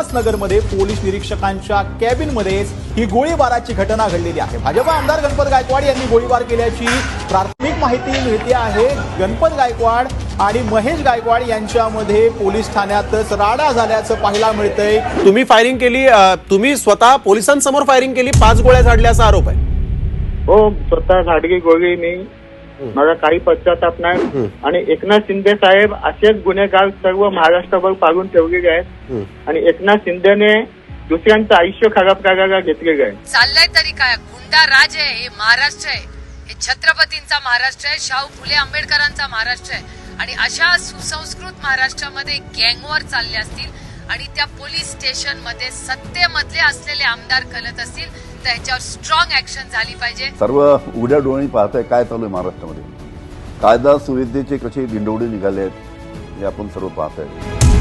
उल्हासनगरमध्ये पोलीस निरीक्षकांच्या कॅबिनमध्येच ही गोळीबाराची घटना घडलेली आहे. भाजपा आमदार गणपत गायकवाड यांनी गोळीबार केल्याची प्राथमिक माहिती मिळते आहे. गणपत गायकवाड आणि महेश गायकवाड यांच्यामध्ये पोलीस ठाण्यातच राडा झाल्याचं पाहायला मिळतंय. तुम्ही फायरिंग केली तुम्ही स्वतः पोलिसांसमोर फायरिंग केली पाच गोळ्या झाडल्याचा आरोप आहे. हो स्वतः झाडगी गोळी माझा काही पश्चाताप नाही. आणि एकनाथ शिंदे साहेब असेच गुन्हेगार सर्व महाराष्ट्रभर पाडून ठेवलेले आहेत. आणि एकनाथ शिंदेने दुसऱ्यांचं आयुष्य खराब करायला घेतलेलं आहे. चाललंय तरी काय? गुंडा राज आहे हे महाराष्ट्र आहे. हे छत्रपतींचा महाराष्ट्र आहे शाहू फुले आंबेडकरांचा महाराष्ट्र आहे. आणि अशा सुसंस्कृत महाराष्ट्रामध्ये गँगवर चालले असतील आणि त्या पोलीस स्टेशनमध्ये सत्तेमधले असलेले आमदार कलत असतील तर ह्याच्यावर स्ट्रॉंग ऍक्शन झाली पाहिजे. सर्व उघड्या डोळ्यांनी पाहतंय काय चालू आहे महाराष्ट्रामध्ये. कायदा सुविधेचे कसे दिंडवडे निघाले आहेत हे आपण सर्व पाहतोय.